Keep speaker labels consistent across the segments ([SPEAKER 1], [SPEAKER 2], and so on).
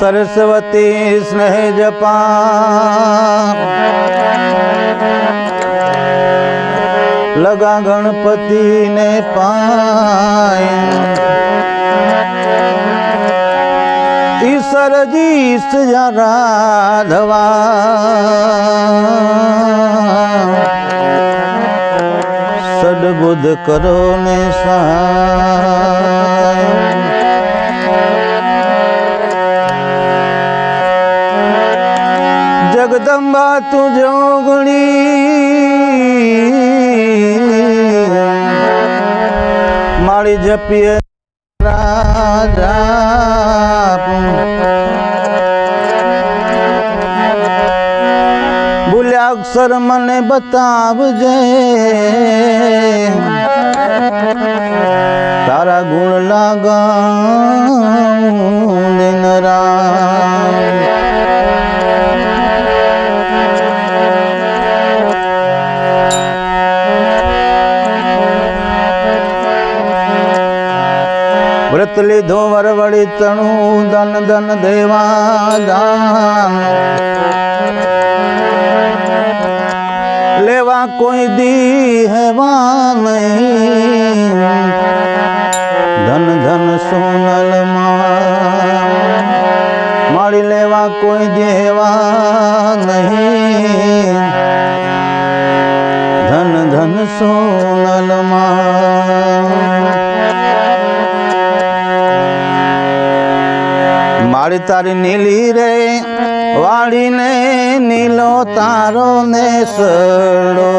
[SPEAKER 1] સરસ્વતી સ્નેહ જપા લગા ગણપતિને પાય. ઈશ્વરજી રાધવા સદબુદ્ધ કરો ને સહાય જગદંબા તું જોગણી મારી જપીએ ભૂલ્યા અક્ષર મને બતાવજે. તારા ગુણ લાગા વ્રત લીધો વરવડી તણું ધન ધન દેવા દાન લેવા કોઈ દી હેવા નહીં. ધન ધન સોનલ મારી લેવા કોઈ દેવા મારી તારી નીલી રે વાળીને નીલો તારો ને સડો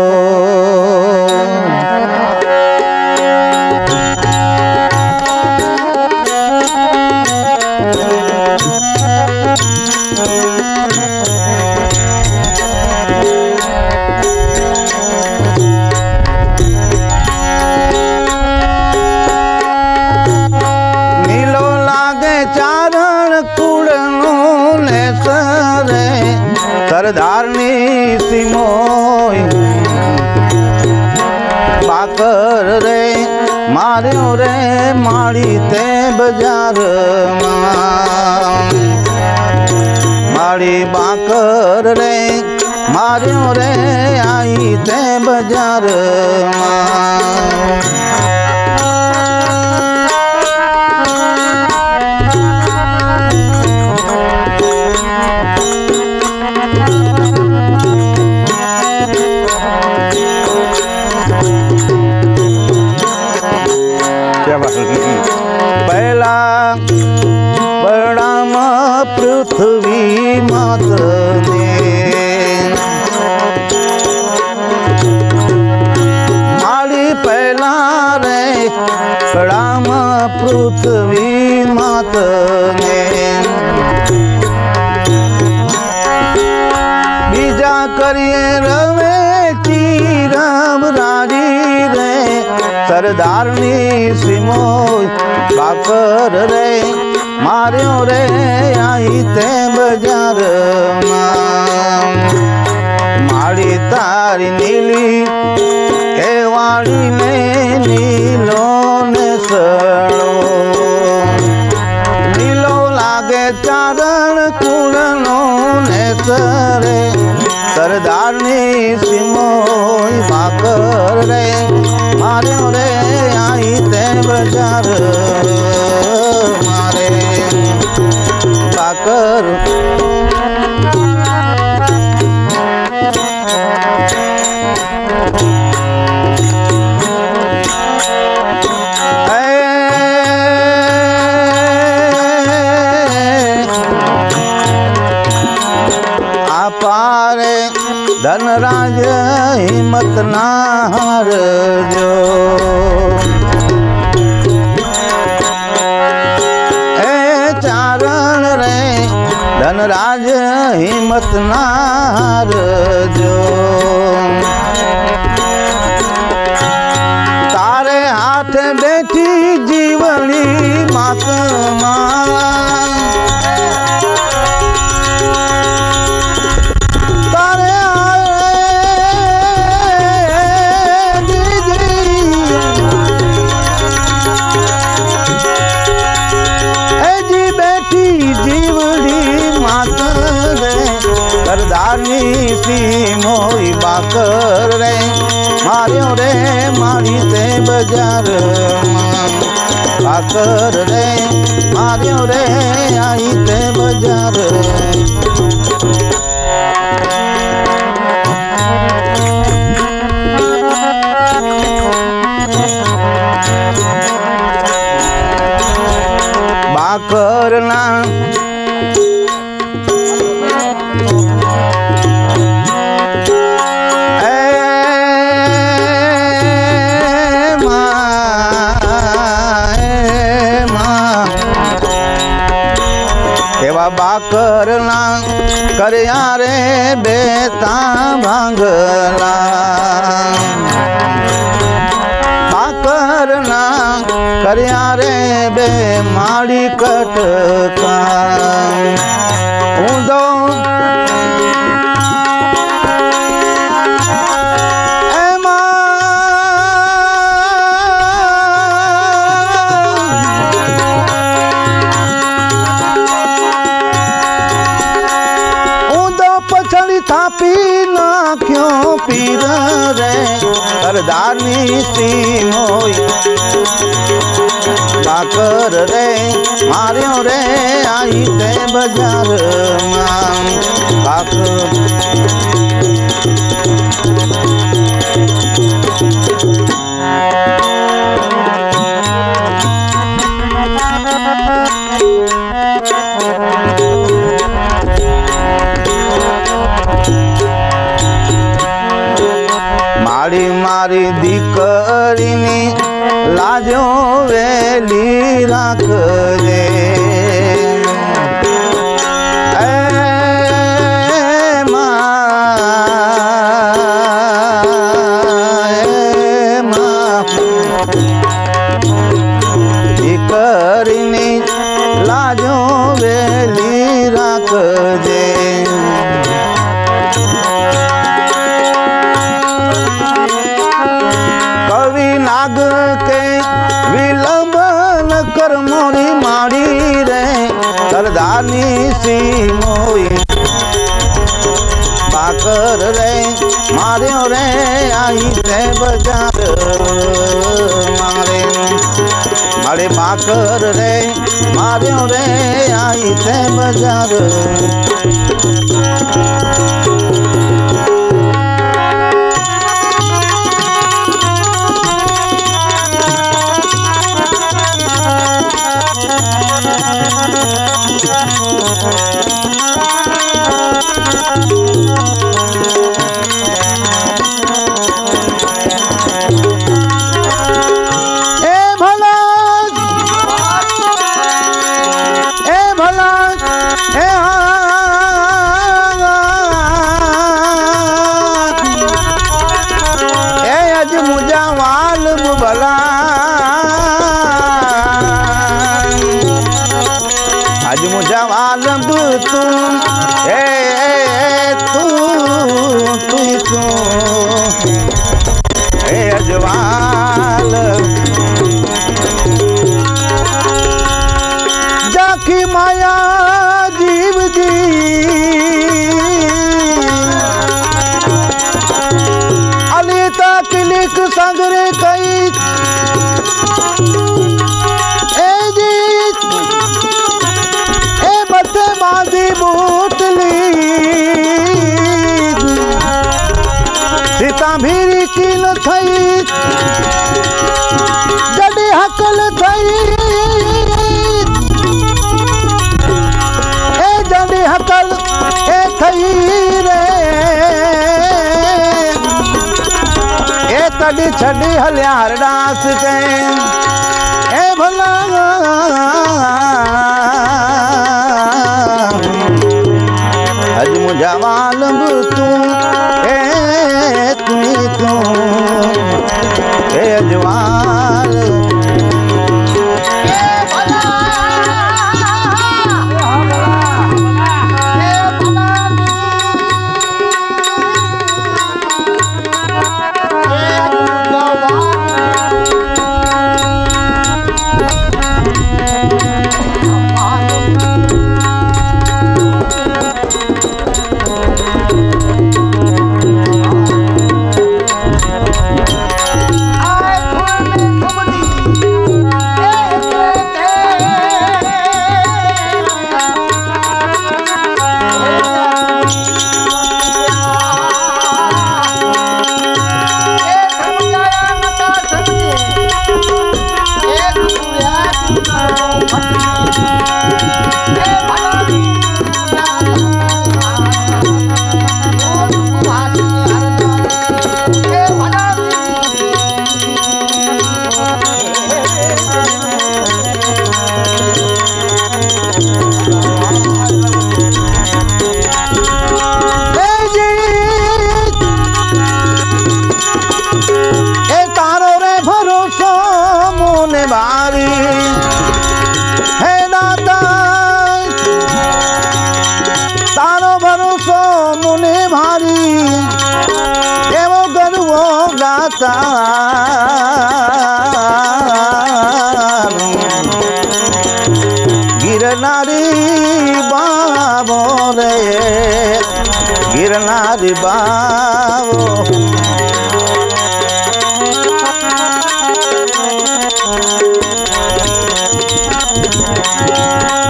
[SPEAKER 1] મારી બાકર રે માર્યો રે આઈ તે બજારમાં. પ્રણામ પૃથ્વી માતને. બીજા કરીએ રવે રામ રાજી રે. સરદારની સીમો બાકર રે. માર્યો રે આઈ તે બજારમાં. મારી તારી નીલી, એ વાળી નીલો ને ધનરાજ હિંમત ના હારજો. એ ચારણ રે ધનરાજ હિંમત ના હારજો. બાકર રે માર્યો રે આઈ તે બજાર બાકરના ભાંગલા બાકરના કર્યા રે બે માળી કટકા. સરદારની સીમોય કાકર રે માર્યો રે આઈ તે બજારમાં. બાકર મારી દીકરીની લાજો વેલી રાખજે. કર મોરી મારી રે, સરદારની સીમોઈ પાકર રે, માર્યો રે, આઈ તે બજાર, મારે. મારે પાકર રે, માર્યો રે, આઈ તે બજાર. એ આજ મુજા વાલ તું. એ એ, તું તું તું. એ સીતા ભીરી કિલ થઈ. જડી હકલ થઈ. એ જડી હકલ એ થઈ રે. એ તડી છડી હલ્યા હરડાસ તે હજ મુજા વાલમ તું એ તું તું નિભાવો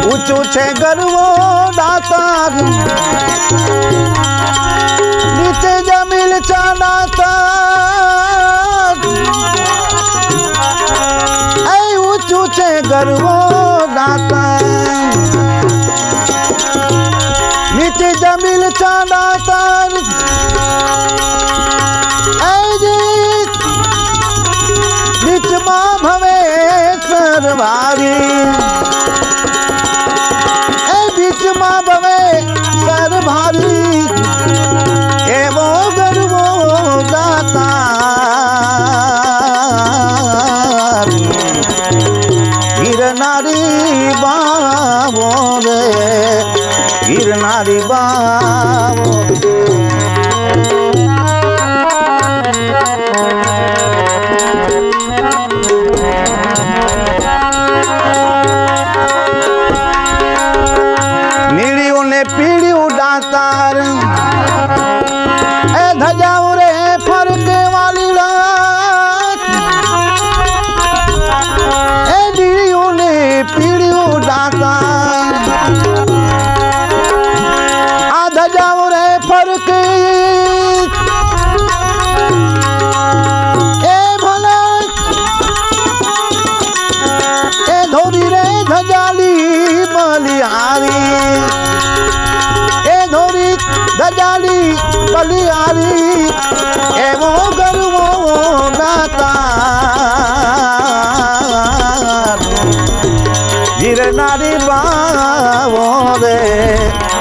[SPEAKER 1] ઊંચું છે ગરવો દાતા નીચે જમીલ ચાડાતા ઊંચું છે ગરવો દાતા ગિરનારી બાવો રે ગિરનારી બાવો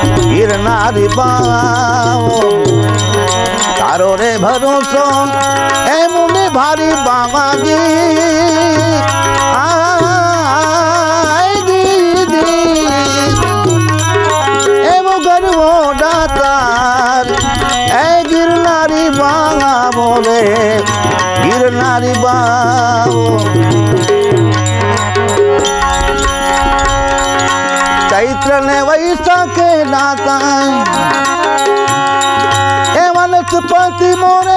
[SPEAKER 1] ગિરનારી બાવો તારો રે ભરોસો એ મુને ભારી બાબાજી આય દીદી એ મો ગરવો દાતાર એ ગિરનારી બાવા બોલે ગિરનારી બા કૃષ્ણને વૈશાખે દાતા એ વનસ્પતિ મોરે.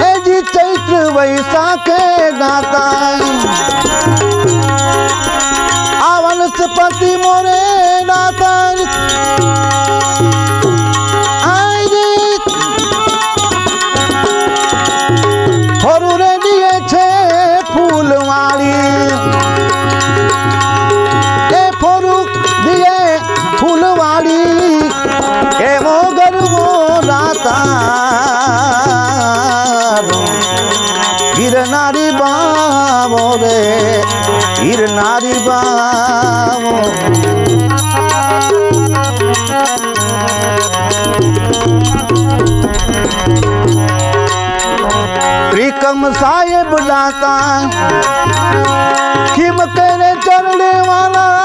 [SPEAKER 1] એ જી ચૈત્ર વૈશાખે દાતા મારી બાવો પ્રિકમ સાહેબ દાતા ખીમ કરે ચરણે વાલા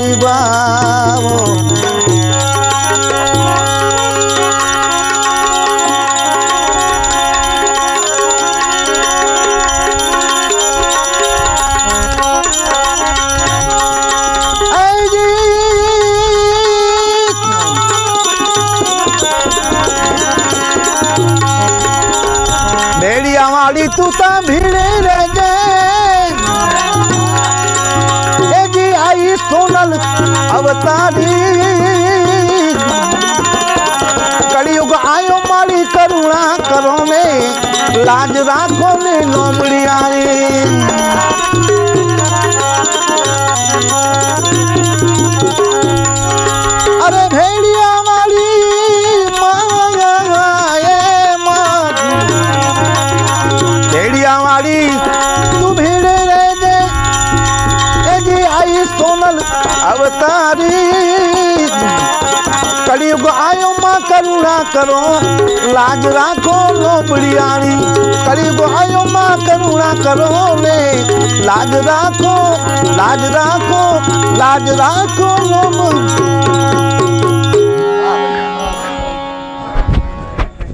[SPEAKER 1] એ લાજ રાખો ને લોમડી આવી કરો, લાજ રાખો લોબડિયાળી કરી આયો માં કરુણા કરો ને. લાજ રાખો લાજ રાખો લાજ રાખો લોબ